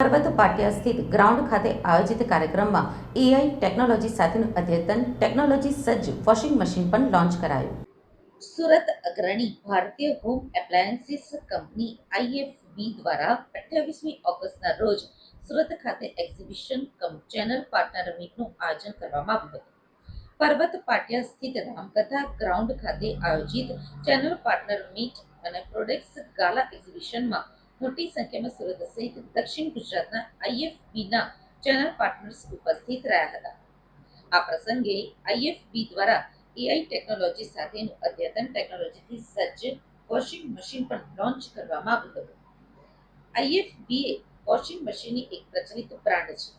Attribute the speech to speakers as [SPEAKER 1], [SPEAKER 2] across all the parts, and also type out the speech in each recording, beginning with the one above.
[SPEAKER 1] પર્વત પાટિયા સ્થિત ગ્રાઉન્ડ ખાતે આયોજિત કાર્યક્રમમાં એઆઈ ટેકનોલોજી સાથેનું અદ્યતન ટેકનોલોજી સજ્જ વોશિંગ મશીન પણ લોન્ચ કરાયું. સુરત અગ્રણી ભારતીય હોમ એપ્લાયન્સીસ કંપની આઈએફબી દ્વારા અઠ્યાવીસમી ઓગસ્ટના રોજ સુરત ખાતે એક્ઝિબિશન કમ ચેનલ પાર્ટનર મીટનું આયોજન કરવામાં આવ્યું હતું. પર્વત પાટિયા સ્થિત રામકથા ગ્રાઉન્ડ ખાતે આયોજિત ચેનલ પાર્ટનર મીટ અને પ્રોડક્ટ્સ ગાલા એક્ઝિબિશનમાં મોટી સંખ્યામાં સુરત સહિત દક્ષિણ ગુજરાતના આઈએફબીના ચેનલ પાર્ટનર્સ ઉપસ્થિત રહ્યા હતા. આ પ્રસંગે આઈએફબી દ્વારા એઆઈ ટેકનોલોજી સાથેનું અદ્યતન ટેકનોલોજીથી સજ્જ વોશિંગ મશીન પણ લોન્ચ કરવામાં આવ્યું હતું. આઈએફબીએ વોશિંગ મશીનની એક પ્રચલિત બ્રાન્ડ છે.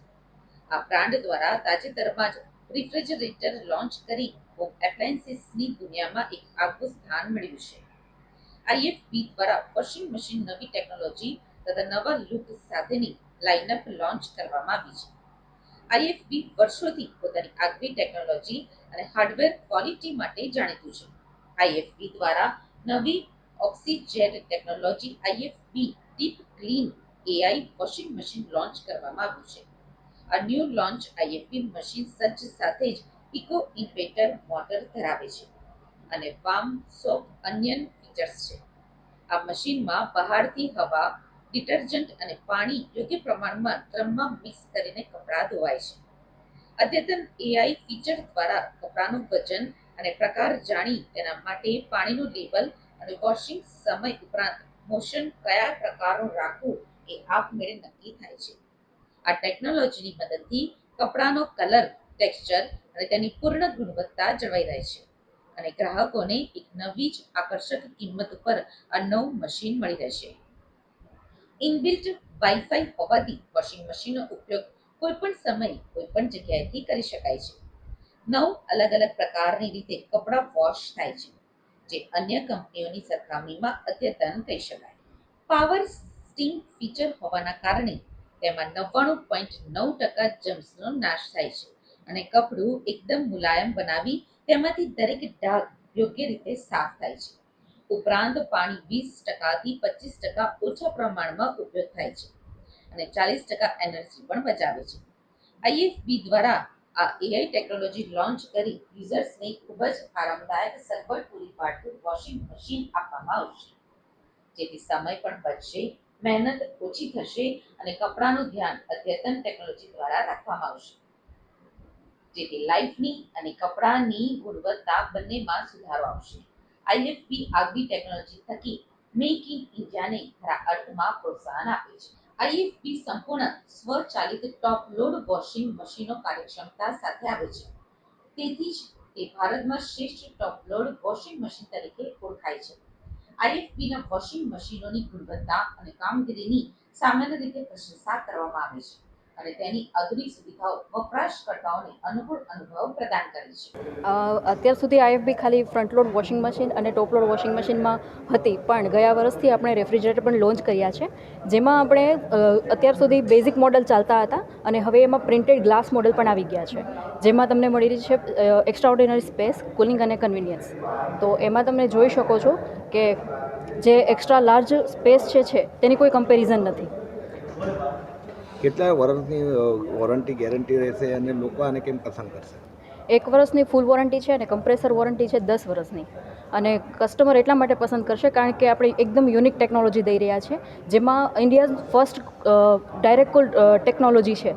[SPEAKER 1] આ બ્રાન્ડ દ્વારા તાજેતરમાં જ રિફ્રિજરેટર લોન્ચ કરી હોમ એપ્લાયન્સીસની દુનિયામાં એક આગવું સ્થાન મેળવ્યું છે. આઈએફબી દ્વારા વોશિંગ મશીન નવી ટેકનોલોજી તથા નવા લુક સાથેની લાઇનઅપ લોન્ચ કરવામાં આવી છે. આઈએફબી વર્ષોથી પોતાની આગવી ટેકનોલોજી અને હાર્ડવેર ક્વોલિટી માટે જાણીતું છે. આઈએફબી દ્વારા નવી Oxyjet technology IFB deep clean AI washing machine launch કરવામાં આવ્યું છે. આ ન્યૂ લોન્ચ આઈએફબી મશીન સજ્જ સાથે જ ઇકો ઇન્વેટર મોટર ધરાવે છે. અને વામ સોપ અન્યન ફીચર્સ છે. આ મશીનમાં બહારથી હવા, ડિટર્જન્ટ અને પાણી યોગ્ય પ્રમાણમાં ડ્રમમાં મિક્સ કરીને કપડાં ધોવાય છે. અદ્યતન એઆઈ ફીચર દ્વારા કપડાનું વજન અને પ્રકાર જાણી તેના માટે પાણીનું લેબલ અને વોશિંગ સમય ઉપરાંત મોશન કયા પ્રકારનું રાખવું એ આપમેળે નક્કી થાય છે. આ ટેકનોલોજીની મદદથી કપડાનો કલર ટેક્સચર અને તેની પૂર્ણ ગુણવત્તા જળવાઈ રહે છે. અને ગ્રાહકોને એક નવી જ આકર્ષક કિંમત પર આ નવું મશીન મળી રહેશે. ઇનબિલ્ટ વાઈફાઈ હોવાથી વોશિંગ મશીનનો ઉપયોગ કોઈપણ સમયે કોઈ જગ્યાએથી કરી શકાય છે. નવ અલગ અલગ પ્રકારની રીતે કપડાં વોશ થાય છે, જે અન્ય કંપનીઓની સરખામણીમાં અદ્યતન કહી શકાય. પાવર સ્ટીમ ફીચર હોવાના કારણે તેમાં નવ્વાણું પોઈન્ટ નવ ટકા જમ્સનો નાશ થાય છે. અને કપડું એકદમ મુલાયમ બનાવી તેમાંથી દરેક ડાઘ યોગ્ય રીતે સાફ થાય છે. ઉપરાંત પાણી વીસ ટકાથી પચીસ ટકા ઓછા પ્રમાણમાં ઉપયોગ થાય છે અને ચાલીસ ટકા એનર્જી પણ બચાવે છે. આઈએફબી દ્વારા આ એઆઈ ટેકનોલોજી લોન્ચ કરી યુઝર્સને ખૂબ જ આરામદાયક સગવડ પૂરી પાડતું વોશિંગ મશીન આપવામાં આવશે. જેથી સમય પણ બચશે, મહેનત ઓછી થશે અને કપડાનું ધ્યાન અદ્યતન ટેકનોલોજી દ્વારા રાખવામાં આવશે. જેથી લાઈફની અને કપડાની ગુણવત્તા બંનેમાં સુધારો આવશે. આઈએફપી આગવી ટેકનોલોજી થકી મેક ઇન ઇન્ડિયાને ખરા અર્થમાં પ્રોત્સાહન આપે છે. આઈએફપી સંપૂર્ણ સ્વચાલિત ટોપ લોડ વોશિંગ મશીનો કાર્યક્ષમતા સાથે આવે છે. તેથી જ તે ભારતમાં શ્રેષ્ઠ ટોપ લોડ વોશિંગ મશીન તરીકે ઓળખાય છે. આઈએફપીના વોશિંગ મશીનોની ગુણવત્તા અને કામગીરીની સામાન્ય રીતે પ્રશંસા કરવામાં આવે છે. અને તેની આધુનિક સુવિધાઓ વપરાશકર્તાઓને અનુકૂળ અનુભવ પ્રદાન કરે છે.
[SPEAKER 2] અત્યાર સુધી આઈએફબી ખાલી ફ્રન્ટ લોડ વોશિંગ મશીન અને ટોપ લોડ વોશિંગ મશીનમાં હતી, પણ ગયા વર્ષથી આપણે રેફ્રિજરેટર પણ લોન્ચ કર્યા છે. જેમાં આપણે અત્યાર સુધી બેઝિક મોડલ ચાલતા હતા અને હવે એમાં પ્રિન્ટેડ ગ્લાસ મોડલ પણ આવી ગયા છે. જેમાં તમને મળી રહી છે એક્સ્ટ્રા ઓર્ડિનરી સ્પેસ કુલિંગ અને કન્વિનિયન્સ તો એમાં તમે જોઈ શકો છો કે જે એક્સ્ટ્રા લાર્જ સ્પેસ છે, તેની કોઈ કમ્પેરિઝન નથી.
[SPEAKER 3] કેટલા વર્ષની વોરંટી ગેરંટી રહેશે અને લોકો આને કેમ પસંદ કરશે?
[SPEAKER 2] એક વર્ષની ફૂલ વોરંટી છે અને કમ્પ્રેસર વોરંટી છે દસ વર્ષની. અને કસ્ટમર એટલા માટે પસંદ કરશે કારણ કે આપણે એકદમ યુનિક ટેકનોલોજી દઈ રહ્યા છે જેમાં India first direct cool technology છે.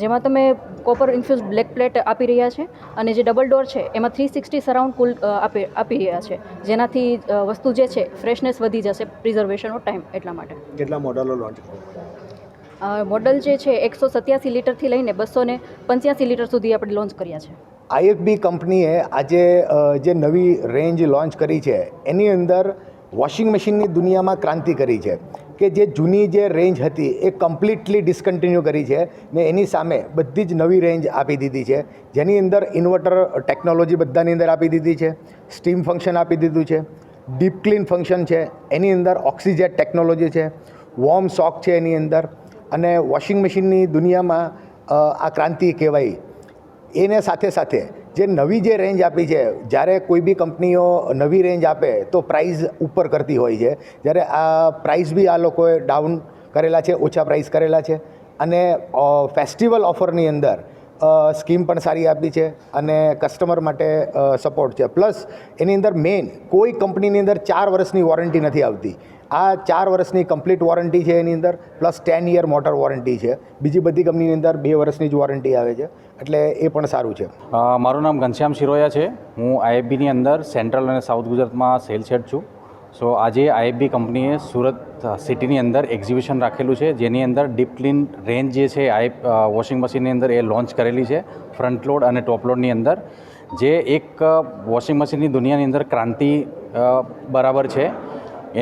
[SPEAKER 2] જેમાં તમે કોપર ઇન્ફ્યુઝ બ્લેક પ્લેટ આપી રહ્યા છે અને જે ડબલ ડોર છે એમાં થ્રી સિક્સટી સરાઉન્ડ કુલ આપી આપી રહ્યા છે. જેનાથી વસ્તુ જે છે ફ્રેશનેસ વધી જશે પ્રિઝર્વેશનનો ટાઈમ એટલા માટે.
[SPEAKER 3] કેટલા મોડલો લોન્ચ
[SPEAKER 2] મોડલ જે છે, એકસો સત્યાસી લીટરથી લઈને બસો ને પંચ્યાસી લીટર સુધી આપણે લોન્ચ કર્યા છે.
[SPEAKER 4] આઈએફબી કંપનીએ આજે જે નવી રેન્જ લોન્ચ કરી છે, એની અંદર વોશિંગ મશીનની દુનિયામાં ક્રાંતિ કરી છે, કે જે જૂની જે રેન્જ હતી એ કમ્પ્લીટલી ડિસકન્ટિન્યુ કરી છે ને એની સામે બધી જ નવી રેન્જ આપી દીધી છે, જેની અંદર ઇન્વર્ટર ટેકનોલોજી બધાની અંદર આપી દીધી છે, સ્ટીમ ફંક્શન આપી દીધું છે, ડીપ ક્લીન ફંક્શન છે, એની અંદર ઓક્સિજેટ ટેકનોલોજી છે, વોર્મ શોક છે એની અંદર અને વોશિંગ મશીનની દુનિયામાં આ ક્રાંતિ કહેવાય. એને સાથે સાથે જે નવી જે રેન્જ આપી છે, જ્યારે કોઈ બી કંપનીઓ નવી રેન્જ આપે, તો પ્રાઇસ ઉપર કરતી હોય છે. જ્યારે આ પ્રાઇસ બી આ લોકોએ ડાઉન કરેલા છે, ઓછા પ્રાઇસ કરેલા છે. અને ફેસ્ટિવલ ઓફરની અંદર સ્કીમ પણ સારી આપી છે અને કસ્ટમર માટે સપોર્ટ છે. પ્લસ એની અંદર મેઇન કોઈ કંપનીની અંદર ચાર વર્ષની વોરંટી નથી આવતી. આ ચાર વર્ષની કમ્પ્લીટ વોરંટી છે એની અંદર plus ten year motor warranty છે. બીજી બધી કંપનીની અંદર બે વર્ષની જ વોરંટી આવે છે. એટલે એ પણ સારું છે.
[SPEAKER 5] મારું નામ ઘનશ્યામ શિરોયા છે. હું આઈએફબીની અંદર સેન્ટ્રલ અને સાઉથ ગુજરાતમાં સેલ્સ હેડ છું. સો આજે આઈએફબી કંપનીએ સુરત સિટીની અંદર એક્ઝિબિશન રાખેલું છે, જેની અંદર ડીપ ક્લીન રેન્જ જે છે આઈ વોશિંગ મશીનની અંદર એ લોન્ચ કરેલી છે ફ્રન્ટ લોડ અને ટોપ લોડની અંદર, જે એક વોશિંગ મશીનની દુનિયાની અંદર ક્રાંતિ બરાબર છે.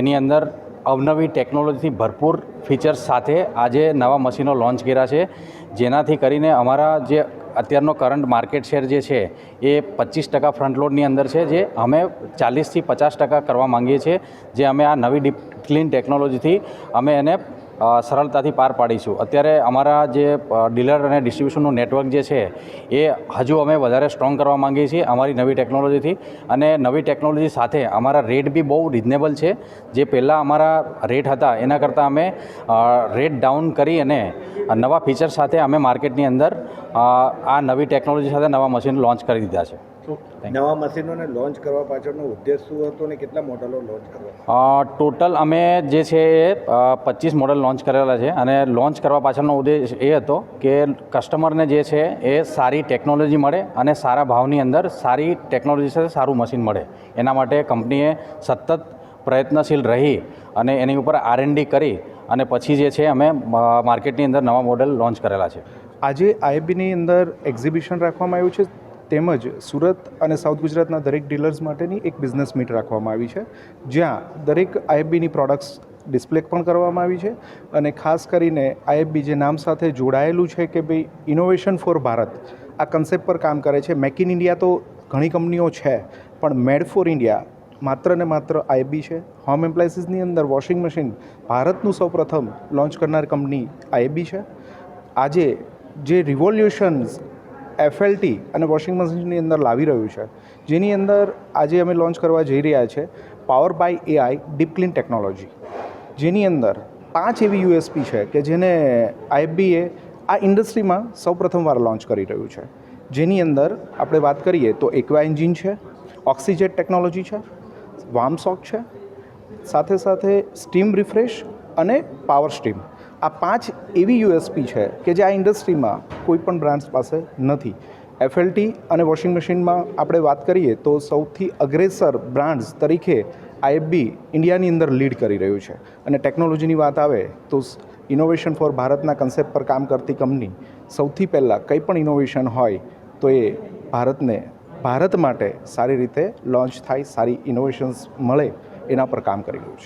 [SPEAKER 5] એની અંદર અવનવી ટેકનોલોજીથી ભરપૂર ફીચર્સ સાથે આજે નવા મશીનો લોન્ચ કર્યા છે, જેનાથી કરીને અમારા જે અત્યારનો કરંટ માર્કેટ શેર જે છે, એ પચીસ ટકા ફ્રન્ટ લોડની અંદર છે, જે અમે ચાલીસથી પચાસ ટકા કરવા માંગીએ છીએ. જે અમે આ નવી ડીપ ક્લીન ટેકનોલોજીથી અમે એને સરળતાથી પાર પાડીશું. અત્યારે અમારા જે ડીલર અને ડિસ્ટ્રીબ્યુશનનું નેટવર્ક જે છે, એ હજુ અમે વધારે સ્ટ્રોંગ કરવા માંગીએ છીએ અમારી નવી ટેકનોલોજીથી. અને નવી ટેકનોલોજી સાથે અમારા રેટ બી બહુ રિઝનેબલ છે. જે પહેલાં અમારા રેટ હતા, એના કરતાં અમે રેટ ડાઉન કરી અને નવા ફીચર સાથે અમે માર્કેટની અંદર આ નવી ટેકનોલોજી સાથે નવા મશીન લોન્ચ કરી દીધા છે.
[SPEAKER 3] નવા મશીનોને લોન્ચ કરવા પાછળનો ઉદ્દેશ શું હતો અને કેટલા મોડલો લોન્ચ કરવા
[SPEAKER 5] ટોટલ અમે જે છે એ પચીસ મોડલ લોન્ચ કરેલા છે અને લોન્ચ કરવા પાછળનો ઉદ્દેશ એ હતો કે કસ્ટમરને જે છે એ સારી ટેકનોલોજી મળે અને સારા ભાવની અંદર સારી ટેકનોલોજી સાથે સારું મશીન મળે. એના માટે કંપનીએ સતત પ્રયત્નશીલ રહી અને એની ઉપર આરએનડી કરી અને પછી જે છે અમે માર્કેટની અંદર નવા મોડલ લોન્ચ કરેલા છે.
[SPEAKER 6] આજે આઈબીની અંદર એક્ઝિબિશન રાખવામાં આવ્યું છે. તેમજ સુરત અને સાઉથ ગુજરાતના દરેક ડીલર્સ માટેની એક બિઝનેસ મીટ રાખવામાં આવી છે, જ્યાં દરેક આઈએફબીની પ્રોડક્ટ્સ ડિસ્પ્લે પણ કરવામાં આવી છે અને ખાસ કરીને આઈએફબી જે નામ સાથે જોડાયેલું છે કે ભાઈ ઇનોવેશન ફોર ભારત, આ કન્સેપ્ટ પર કામ કરે છે. મેક ઇન ઇન્ડિયા તો ઘણી કંપનીઓ છે, પણ મેડ ફોર ઇન્ડિયા માત્ર ને માત્ર આઈબી છે. હોમ એમ્પ્લાયન્સીસની અંદર વોશિંગ મશીન ભારતનું સૌપ્રથમ લોન્ચ કરનાર કંપની આઈબી છે. આજે જે રિવોલ્યુશન્સ એફએલટી અને વોશિંગ મશીનની અંદર લાવી રહ્યું છે. જેની અંદર આજે અમે લોન્ચ કરવા જઈ રહ્યા છે power by AI deep clean technology જેની અંદર પાંચ એવી યુએસપી છે કે જેને આઈએફબીએ આ ઇન્ડસ્ટ્રીમાં સૌપ્રથમવાર લોન્ચ કરી રહ્યું છે. જેની અંદર આપણે વાત કરીએ તો એક્વા એન્જિન છે ઓક્સિજેટ ટેકનોલોજી છે વાર્મસોક છે, સાથે સાથે સ્ટીમ રિફ્રેશ અને પાવર સ્ટીમ આ પાંચ એવી યુએસપી છે કે જે આ ઇન્ડસ્ટ્રીમાં કોઈ પણ બ્રાન્ડ્સ પાસે નથી. એફએલટી અને વોશિંગ મશીનમાં આપણે વાત કરીએ તો સૌથી અગ્રેસર બ્રાન્ડ્સ તરીકે આઈએફબી ઇન્ડિયાની અંદર લીડ કરી રહ્યું છે. અને ટેકનોલોજીની વાત આવે તો ઇનોવેશન ફોર ભારતના કન્સેપ્ટ પર કામ કરતી કંપની સૌથી પહેલાં કંઈ પણ ઇનોવેશન હોય તો એ ભારતને, ભારત માટે સારી રીતે લોન્ચ થાય, સારી ઇનોવેશન્સ મળે એના પર કામ કરી રહ્યું છે.